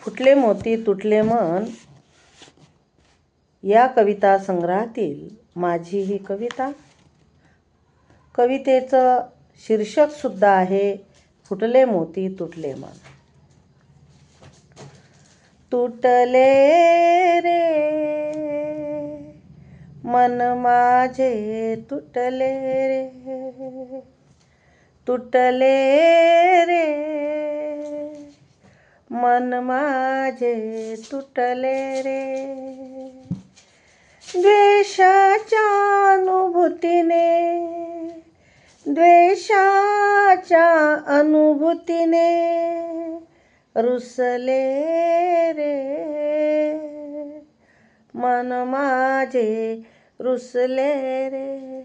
फुटले मोती तुटले मन. या कविता संग्रहातील माझी ही कविता. कवितेचं शीर्षकसुद्धा आहे फुटले मोती तुटले मन. तुटले रे. मन माझे तुटले रे. तुटले रे. मन माझे तुटले रे. द्वेषाच्या अनुभूतीने द्वेषाच्या अनुभूतीने रुसले रे. मन माझे रुसले रे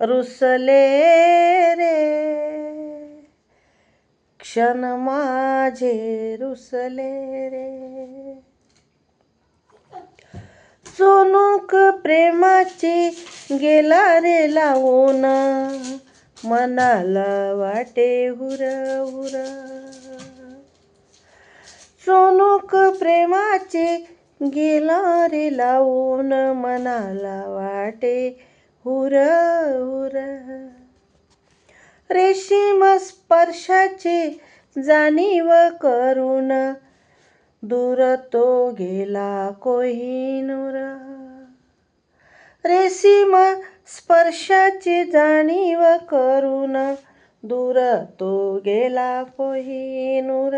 रुसले रे. क्षण माझे रुसले रे. सोनूक प्रेमाची गेला रे लावून मनाला वाटे हुर हुर. चोनुक प्रेमाचे गेला रे लावून मनाला वाटे हुर हुर. रेशीम स्पर्शाची जाणीव करून दूर तो गेला कोहिनूर रेशीम स्पर्शाची जाणीव करून दूर तो गेला कोहिनूर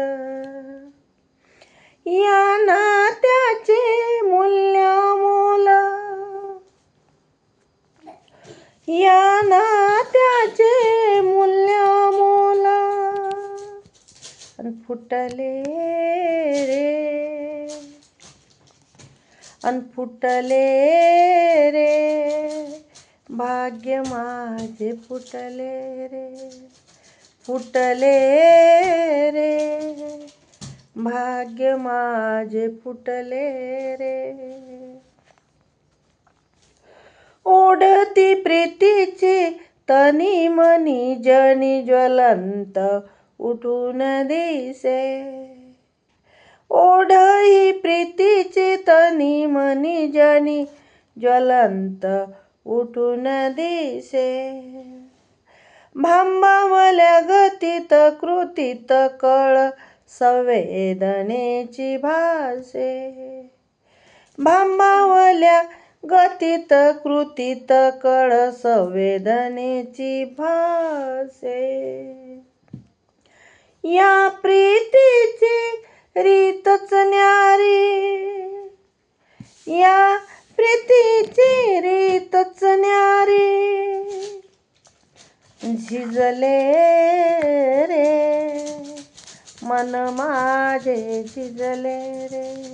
या नात्याचे मूल्य मोल या नात्याचे फुटले रे. अन फुटले रे. भाग्य माझे फुटले रे. फुटले रे. भाग्य माझे फुटले रे. ओढती प्रीतीची तनी मनी जनी ज्वलंत उठून दिसे. ओढही प्रीतीची तनी मनी जनी ज्वलंत उठून दिसे. भांबावल्या गतीत कृतीत कळ संवेदनेची भासे. भांबावल्या गतीत कृतीत कळ संवेदनेची भासे. या प्रीतीची रीतच न्यारी. या प्रीतीची रीतच न्यारी. झिजले रे मन माझे झिजले रे.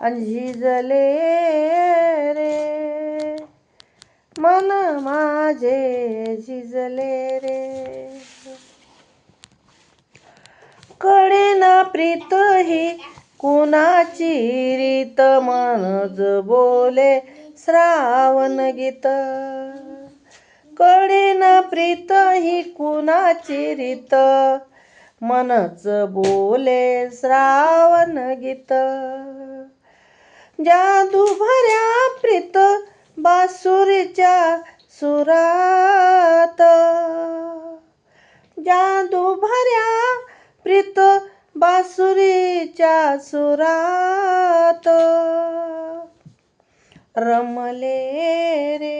अन झिजले रे मन माझे झिजले रे. कळेना प्रीत ही कुणाची रीत? मनज बोले श्रावण गीत. कळेना प्रीत ही कुणाची रीत? मनच बोले श्रावण गीत. जादू भऱ्या प्रीत बासुरीच्या सुरात. प्रीत बासुरीच्या सुरात. रमले रे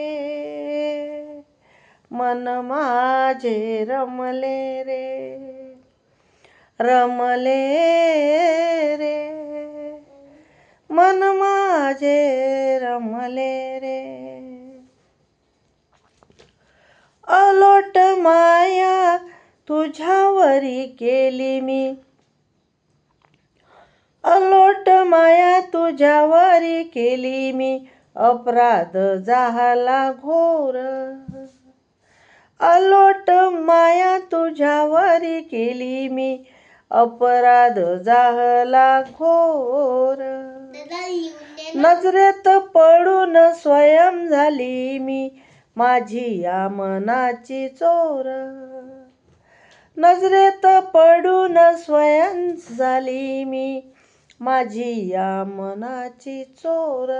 मन माझे रमले रे. रमले रे अलोट माया तुझ्यावरी केली मी. अपराध झाला घोर. अलोट माया तुझ्यावरी केली मी. अपराध झाला घोर. नजरेत पडून स्वयं झाली मी. माझी या मनाची चोर. नजरेत पडून स्वयं झाली मी. माझी या मनाची चोर.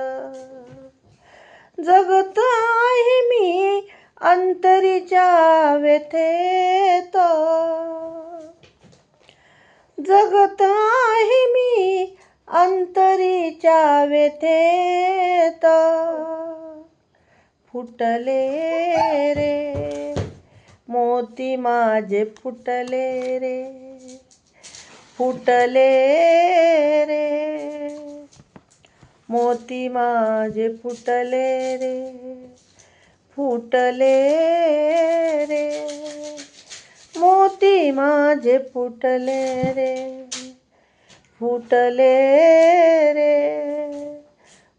जगत आहे मी अंतरीच्या व्यथेत जगत आहे मी अंतरीच्या व्यथेत फुटले रे मोती माझे फुटले रे. फुटले रे. मोती माझे फुटले रे. फुटले रे. मोती माझे फुटले रे. फुटले रे.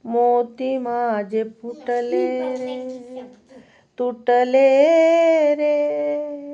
मोती माझे फुटले रे. तुटले रे.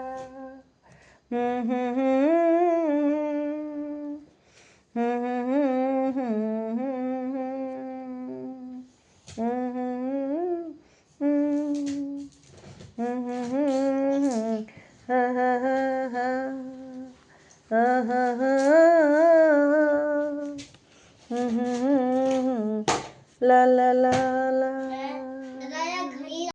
mm-hmm